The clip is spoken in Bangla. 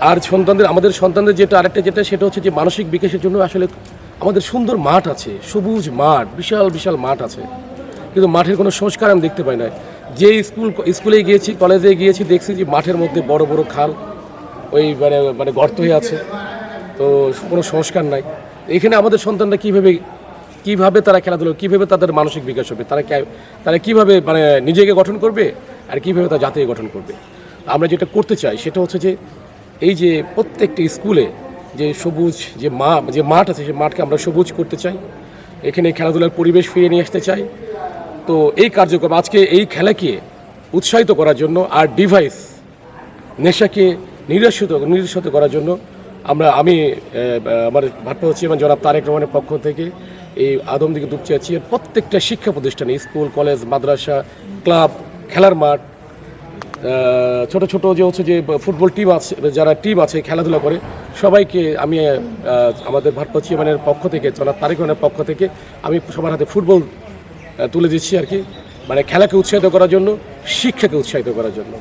আর সন্তানদের, আমাদের সন্তানদের যেটা আরেকটা যেটা, সেটা হচ্ছে যে মানসিক বিকাশের জন্য আসলে আমাদের সুন্দর মাঠ আছে, সবুজ মাঠ, বিশাল বিশাল মাঠ আছে। কিন্তু মাঠের কোনো সংস্কার আমি দেখতে পাই না। যে স্কুল স্কুলে গিয়েছি, কলেজে গিয়েছি, দেখছি যে মাঠের মধ্যে বড় বড় খাল, ওই মানে মানে গর্ত হয়ে আছে। তো কোনো সংস্কার নাই। এখানে আমাদের সন্তানরা কীভাবে, কীভাবে তারা খেলাধুলো, কীভাবে তাদের মানসিক বিকাশ হবে, তারা তারা কীভাবে মানে নিজেকে গঠন করবে আর কীভাবে তার জাতিকে গঠন করবে। আমরা যেটা করতে চাই, সেটা হচ্ছে যে এই যে প্রত্যেকটা স্কুলে যে সবুজ যে মা, যে মাঠ আছে সেই মাঠকে আমরা সবুজ করতে চাই। এখানে খেলাধুলার পরিবেশ ফিরিয়ে নিয়ে আসতে চাই। তো এই কার্যক্রম আজকে এই খেলাকে উৎসাহিত করার জন্য আর ডিভাইস নেশাকে নিরসিত নিরসিত করার জন্য আমরা, আমি আমার ভারপ্রাপ্ত চেয়ারম্যান জনাব তারেক রহমানের পক্ষ থেকে এই আদম আদমদিকে দুপচিয়াছি প্রত্যেকটা শিক্ষা প্রতিষ্ঠানে, স্কুল, কলেজ, মাদ্রাসা, ক্লাব, খেলার মাঠ ছোট ছোট যে হচ্ছে যে ফুটবল টিম আছে, যারা টিম আছে, খেলাধুলা করে, সবাইকে আমি আমাদের ভারপ্রাপ্ত চেয়ারম্যানের পক্ষ থেকে চলার তারেক পক্ষ থেকে আমি সবার হাতে ফুটবল তুলে দিচ্ছি আর কি। মানে খেলাকে উৎসাহিত করার জন্য, শিক্ষাকে উৎসাহিত করার জন্য।